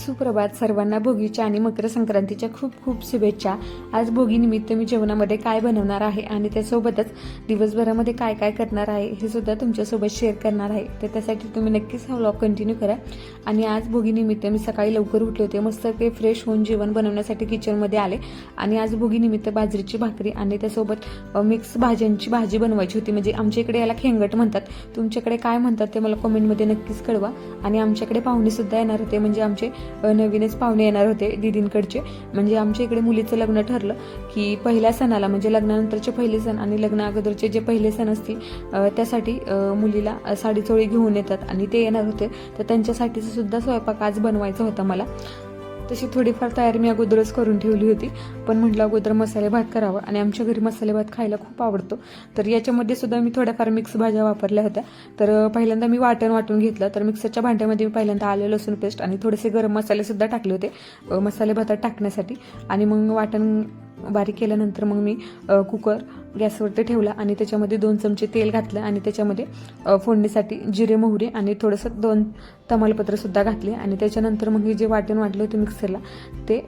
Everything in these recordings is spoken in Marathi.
सुप्रभात सर्वांना भोगीच्या आणि मकर संक्रांतीच्या खूप खूप शुभेच्छा. आज भोगीनिमित्त मी जेवणामध्ये काय बनवणार आहे आणि त्यासोबतच दिवसभरामध्ये काय काय करणार आहे हे सुद्धा तुमच्यासोबत शेअर करणार आहे. तर त्यासाठी तुम्ही नक्कीच हा व्लॉग कंटिन्यू करा. आणि आज भोगीनिमित्त मी सकाळी लवकर उठले होते. मस्त काही फ्रेश होऊन जेवण बनवण्यासाठी किचनमध्ये आले. आणि आज भोगीनिमित्त बाजरीची भाकरी आणि त्यासोबत मिक्स भाज्यांची भाजी बनवायची होती. म्हणजे आमच्या इकडे याला खेंगट म्हणतात. तुमच्याकडे काय म्हणतात ते मला कमेंटमध्ये नक्कीच कळवा. आणि आमच्याकडे पाहुणेसुद्धा येणार होते. म्हणजे आमचे नवीनच पाहुणे येणार होते दिदींकडचे. म्हणजे आमच्या इकडे मुलीचं लग्न ठरलं की पहिल्या सणाला म्हणजे लग्नानंतरचे पहिले सण आणि लग्न अगोदरचे जे पहिले सण असतील त्यासाठी मुलीला अ, साडी चोळी घेऊन येतात आणि ते येणार होते. तर त्यांच्यासाठीचा सुद्धा स्वयंपाक आज बनवायचा होता मला. तशी थोडीफार तयारी मी अगोदरच करून ठेवली होती. पण म्हटलं अगोदर मसाले भात करावा आणि आमच्या घरी मसाले भात खायला खूप आवडतो. तर याच्यामध्ये सुद्धा मी थोड्याफार मिक्स भाज्या वापरल्या होत्या. तर पहिल्यांदा मी वाटण वाटून घेतलं. तर मिक्सरच्या भांड्यामध्ये मी पहिल्यांदा आलं लसूण पेस्ट आणि थोडेसे गरम मसाले सुद्धा टाकले होते मसाले भातात टाकण्यासाठी. आणि मग वाटण बारीक केल्यानंतर मग मी कुकर गॅसवरती ठेवला आणि त्याच्यामध्ये दोन चमचे तेल घातलं आणि त्याच्यामध्ये फोडणीसाठी जिरे मोहरी आणि थोडंसं दोन तमालपत्रसुद्धा घातले आणि त्याच्यानंतर मग हे जे वाटण वाटलं होतं मिक्सरला ते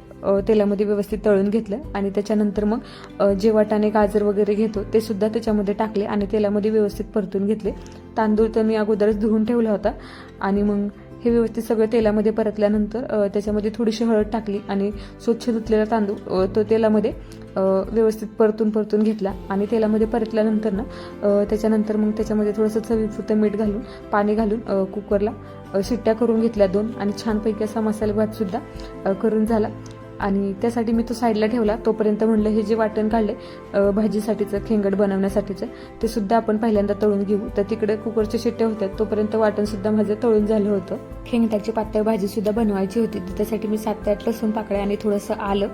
तेलामध्ये व्यवस्थित तळून घेतलं आणि त्याच्यानंतर मग जे वाटाणे गाजर वगैरे घेतो ते सुद्धा त्याच्यामध्ये टाकले आणि तेलामध्ये व्यवस्थित परतून घेतले. तांदूळ तर मी अगोदरच धुवून ठेवला होता आणि मग हे व्यवस्थित सगळं तेलामध्ये परतल्यानंतर त्याच्यामध्ये थोडीशी हळद टाकली आणि स्वच्छ धुतलेला तांदूळ तो तेलामध्ये व्यवस्थित परतून परतून घेतला. आणि तेलामध्ये परतल्यानंतर ना त्याच्यानंतर मग त्याच्यामध्ये थोडंसं चवीपुरतं मीठ घालून पाणी घालून कुकरला शिट्ट्या करून घेतल्या दोन. आणि छानपैकी असा मसाले भातसुद्धा करून झाला. आणि त्यासाठी मी तो साईडला ठेवला. तोपर्यंत म्हणलं हे जे वाटण काढले भाजीसाठीचं खेंगड बनवण्यासाठीचं ते सुद्धा आपण पहिल्यांदा तळून घेऊ. तर तिकडे कुकरचे शिट्टे होत्या. तोपर्यंत वाटण सुद्धा माझं तळून झालं होतं. खेंगटाची पातळ भाजी सुद्धा बनवायची होती. तर त्यासाठी मी सात ते आठ लसूण पाकळ्या आणि थोडंसं आलं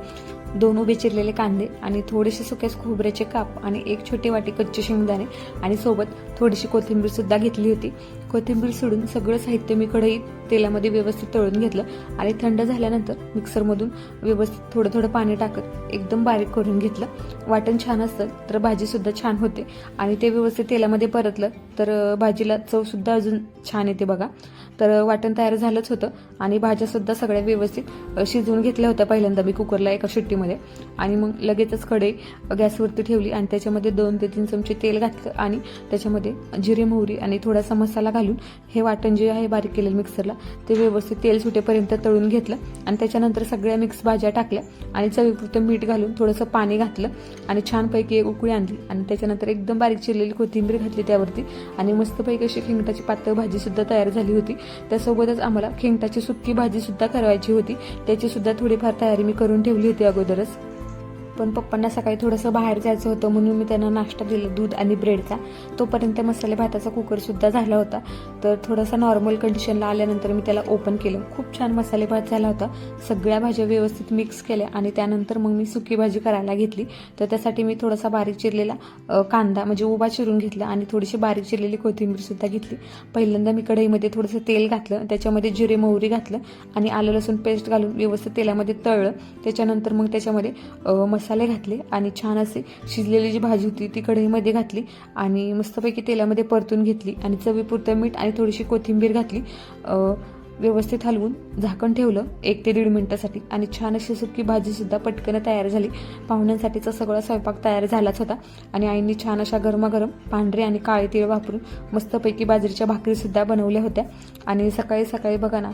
दोन उभे चिरलेले कांदे आणि थोडेसे सुक्या खोबऱ्याचे काप आणि एक छोटी वाटी कच्चे शेंगदाणे आणि सोबत थोडीशी कोथिंबीर सुद्धा घेतली होती. कोथिंबीर सोडून सगळं साहित्य मी कढईत तेलामध्ये व्यवस्थित तळून घेतलं. आणि थंड झाल्यानंतर मिक्सरमधून व्यवस्थित थोडं थोडं पाणी टाकत एकदम बारीक करून घेतलं. वाटण छान असतं तर भाजीसुद्धा छान होते. आणि ते व्यवस्थित तेलामध्ये परतलं तर भाजीला चवसुद्धा अजून छान येते बघा. तर वाटण तयार झालंच होतं. आणि भाज्यासुद्धा सगळ्या व्यवस्थित शिजवून घेतल्या होत्या पहिल्यांदा मी कुकरला एका शिट्टीमध्ये. आणि मग लगेचच कढई गॅसवरती ठेवली आणि त्याच्यामध्ये दोन ते तीन चमचे तेल घातलं आणि त्याच्यामध्ये जिरे मोहरी आणि थोडासा मसाला घालून हे वाटण जे आहे बारीक केलेलं मिक्सरला ते व्यवस्थित तेल सुटेपर्यंत तळून घेतलं आणि त्याच्यानंतर सगळ्या मिक्स भाज्या टाकल्या आणि चवीपुरतं मीठ घालून थोडंसं पाणी घातलं आणि छानपैकी एक उकळी आणली आणि त्याच्यानंतर एकदम बारीक चिरलेली कोथिंबीर घातली त्यावरती आणि मस्तपैकी अशी खेंगटाची पातळ भाजीसुद्धा तयार झाली होती. त्यासोबतच आम्हाला खेंगटाची सुक्की भाजीसुद्धा करायची होती. त्याचीसुद्धा थोडीफार तयारी मी करून ठेवली होती अगोदरच. पण पप्पांना सकाळी थोडंसं बाहेर जायचं होतं म्हणून मी त्यांना नाश्ता दिला दूध आणि ब्रेडचा तोपर्यंत मसाले भाताचा कुकरसुद्धा झाला होता. तर थोडासा नॉर्मल कंडिशनला आल्यानंतर मी त्याला ओपन केलं. खूप छान मसाले भात झाला होता. सगळ्या भाज्या व्यवस्थित मिक्स केल्या आणि त्यानंतर मग मी सुकी भाजी करायला घेतली. तर त्यासाठी मी थोडासा बारीक चिरलेला कांदा म्हणजे उभा चिरून घेतला आणि थोडीशी बारीक चिरलेली कोथिंबीरसुद्धा घेतली. पहिल्यांदा मी कढईमध्ये थोडंसं तेल घातलं त्याच्यामध्ये जिरे मोहरी घातलं आणि आलं लसूण पेस्ट घालून व्यवस्थित तेलामध्ये तळलं. त्याच्यानंतर मग त्याच्यामध्ये अ, मसाले घातले आणि छान असे शिजलेली जी भाजी होती ती कढईमध्ये घातली आणि मस्तपैकी तेलामध्ये परतून घेतली आणि चवीपुरतं मीठ आणि थोडीशी कोथिंबीर घातली. व्यवस्थित हलवून झाकण ठेवलं एक ते दीड मिनिटासाठी आणि छान अशी सुकी भाजीसुद्धा पटकन तयार झाली. पाहुण्यांसाठीचा सगळा स्वयंपाक तयार झालाच होता आणि आईंनी छान अशा गरमागरम पांढरे आणि काळे तीळ वापरून मस्तपैकी बाजरीच्या भाकरीसुद्धा बनवल्या होत्या. आणि सकाळी सकाळी बघा ना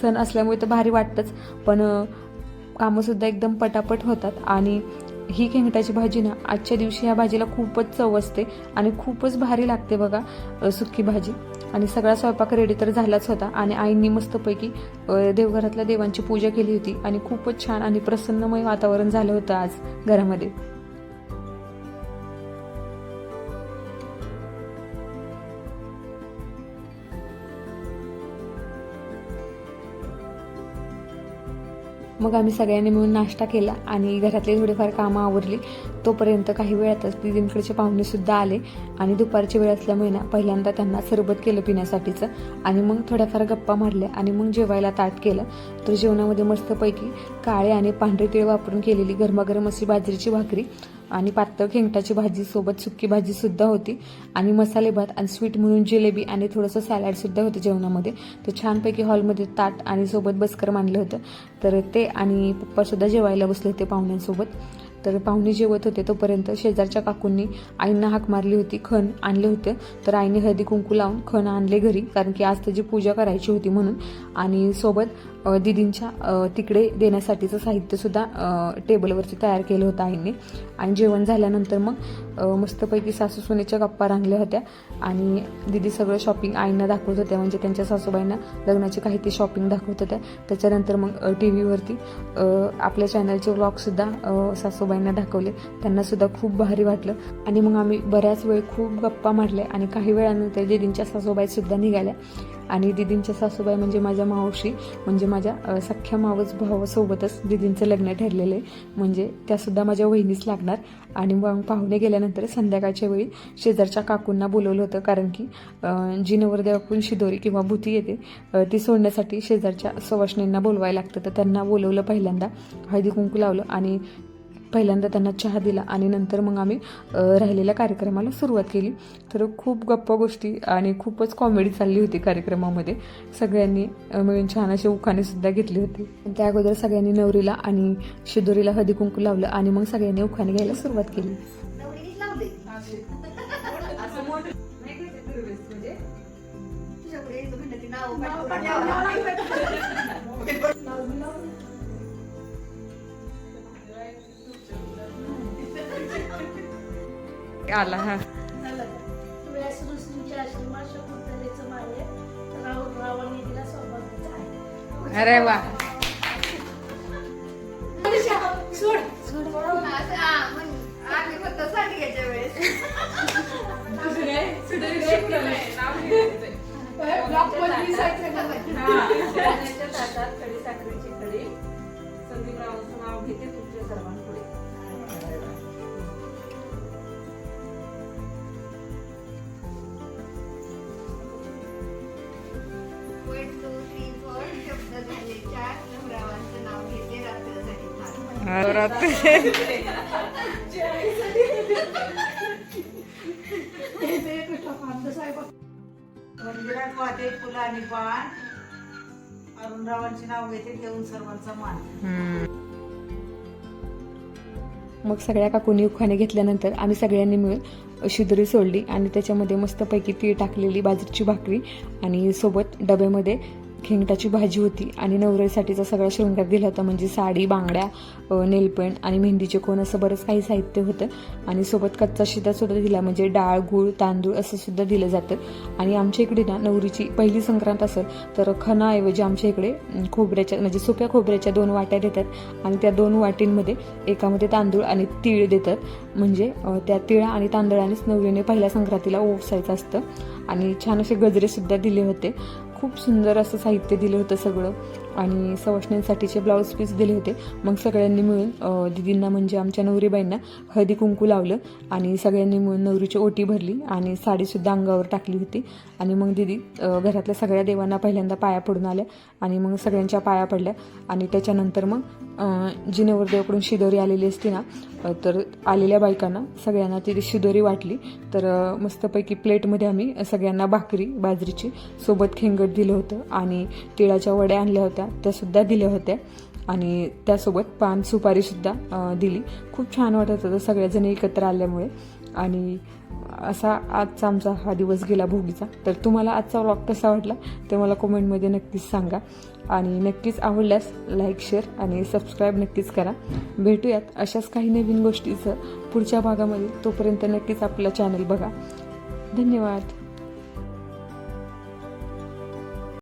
सण असल्यामुळे तर भारी वाटतंच पण कामंसुद्धा एकदम पटापट होतात. आणि ही खेंगटाची भाजी ना आजच्या दिवशी ह्या भाजीला खूपच चव असते आणि खूपच भारी लागते बघा सुक्की सुकी भाजी. आणि सगळा स्वयंपाक रेडी तर झालाच होता. आणि आईंनी मस्तपैकी देवघरातल्या देवांची पूजा केली होती. आणि खूपच छान आणि प्रसन्नमय वातावरण झालं होतं आज घरामध्ये. मग आम्ही सगळ्यांनी मिळून नाश्ता केला आणि घरातले थोडीफार कामं आवरली. तोपर्यंत काही वेळातच दिदींकडचे पाहुणे सुद्धा आले आणि दुपारची वेळ असल्यामुळे ना पहिल्यांदा त्यांना सरबत केलं पिण्यासाठीचं. आणि मग थोड्याफार गप्पा मारल्या आणि मग जेवायला ताट केलं. तर जेवणामध्ये मस्तपैकी काळे आणि पांढरे तीळ वापरून केलेली गरमागरम अशी बाजरीची भाकरी आणि पातळ खेंगटाची भाजी सोबत सुकी भाजीसुद्धा होती. आणि मसाले भात आणि स्वीट म्हणून जिलेबी आणि थोडंसं सॅलडसुद्धा होतं जेवणामध्ये. तर छानपैकी हॉलमध्ये ताट आणि सोबत बसकर मांडलं होतं. तर ते आणि पप्पासुद्धा जेवायला बसले होते पाहुण्यांसोबत. तर पाहुणे जेवत होते तोपर्यंत शेजारच्या काकूंनी आईंना हाक मारली होती खण आणले होते. तर आईने हळदी कुंकू लावून खण आणले घरी कारण की आज त्याची पूजा करायची होती म्हणून. आणि सोबत दिदींच्या दीदींच्या तिकडे देण्यासाठीचं साहित्यसुद्धा टेबलवरती तयार केलं होतं आईने. आणि जेवण झाल्यानंतर मग मस्तपैकी सासू सुनेच्या गप्पा रांगल्या होत्या. आणि दिदी सगळं शॉपिंग आईंना दाखवत होत्या म्हणजे त्यांच्या सासूबाईंना लग्नाची काही ती शॉपिंग दाखवत होत्या. त्याच्यानंतर मग टी व्हीवरती आपल्या चॅनलचे व्लॉगसुद्धा सासूबाई सासूबाईंना दाखवले. त्यांनासुद्धा खूप भारी वाटलं. आणि मग आम्ही बऱ्याच वेळ खूप गप्पा मारल्या आणि काही वेळानंतर दिदींच्या सासूबाईसुद्धा निघाल्या. आणि दिदींच्या सासूबाई म्हणजे माझ्या मावशी म्हणजे माझ्या सख्ख्या मावस भावासोबतच दिदींचं लग्न ठरलेलं आहे. म्हणजे त्यासुद्धा माझ्या वहिनीच लागणार. आणि मग पाहुणे गेल्यानंतर संध्याकाळच्या वेळी शेजारच्या काकूंना बोलवलं होतं. कारण की जी नवरदेवाकडून शिदोरी किंवा भूती येते ती सोडण्यासाठी शेजारच्या सवाशणींना बोलवायला लागतं. तर त्यांना बोलवलं पहिल्यांदा. हळदी कुंकू लावलं आणि पहिल्यांदा त्यांना चहा दिला आणि नंतर मग आम्ही राहिलेल्या कार्यक्रमाला सुरुवात केली. तर खूप गप्पा गोष्टी आणि खूपच कॉमेडी चालली होती कार्यक्रमामध्ये. सगळ्यांनी मिळून छान असे उखाणेसुद्धा घेतली होती. त्या अगोदर सगळ्यांनी नवरीला आणि शिदोरीला हळदी कुंकू लावलं आणि मग सगळ्यांनी उखाणे घ्यायला सुरुवात केली. आला हा. अरे वा. आम्ही फक्त सांगायच्या वेळेस मंदिरात वाटे फुलं आणि पान अरुणरावांचे नाव घेते देऊन सर्वांचा मान मग सगळ्या काकूनी उखाणे घेतल्यानंतर आम्ही सगळ्यांनी मिळून शिदरी सोडली आणि त्याच्यामध्ये मस्तपैकी ती टाकलेली बाजरीची भाकरी आणि सोबत डब्यामध्ये खेंगटाची भाजी होती आणि नवऱ्यासाठीचा सगळा शृंगार दिला होता म्हणजे साडी बांगड्या नेलपेंट आणि मेहंदीचे कोण असं बरंच काही साहित्य होतं. आणि सोबत कच्चा शिदा सुद्धा दिला म्हणजे डाळ गूळ तांदूळ असं सुद्धा दिलं जातं. आणि आमच्या इकडे ना नवरीची पहिली संक्रांत असेल तर खणाऐवजी आमच्या इकडे खोबऱ्याच्या म्हणजे सुक्या खोबऱ्याच्या दोन वाट्या देतात. आणि त्या दोन वाटींमध्ये एकामध्ये तांदूळ आणि तीळ देतात. म्हणजे त्या तिळा आणि तांदळानेच नवरीने पहिल्या संक्रांतीला ओवसायचं असतं. आणि छान असे गजरेसुद्धा दिले होते. खूप सुंदर असं साहित्य दिलं होतं सगळं. आणि सवष्ण्यांसाठीचे ब्लाऊज पीस दिले होते. मग सगळ्यांनी मिळून दिदींना म्हणजे आमच्या नवरीबाईंना हळदी कुंकू लावलं आणि सगळ्यांनी मिळून नवरीची ओटी भरली आणि साडीसुद्धा अंगावर टाकली होती. आणि मग दिदी घरातल्या सगळ्या देवांना पहिल्यांदा पाया पडून आल्या आणि मग सगळ्यांच्या पाया पडल्या आणि त्याच्यानंतर मग जी नवरदेवाकडून शिदोरी आलेली असते ना तर आलेल्या बायकांना सगळ्यांना ती शिदोरी वाटली. तर मस्तपैकी प्लेटमध्ये आम्ही सगळ्यांना भाकरी बाजरीची सोबत खेंगट दिलं होतं आणि तिळाच्या वड्या आणल्या होत्या. त्यासुद्धा दिल्या होत्या आणि त्यासोबत पान सुपारीसुद्धा दिली. खूप छान वाटत होतं सगळेजण एकत्र आल्यामुळे. आणि असा आजचा आमचा हा दिवस गेला भोगीचा. तर तुम्हाला आजचा व्लॉग कसा वाटला ते मला कमेंटमध्ये नक्कीच सांगा. आणि नक्कीच आवडल्यास लाईक शेअर आणि सबस्क्राईब नक्कीच करा. भेटूयात अशाच काही नवीन गोष्टीचं पुढच्या भागामध्ये. तोपर्यंत नक्कीच आपला चॅनल बघा. धन्यवाद.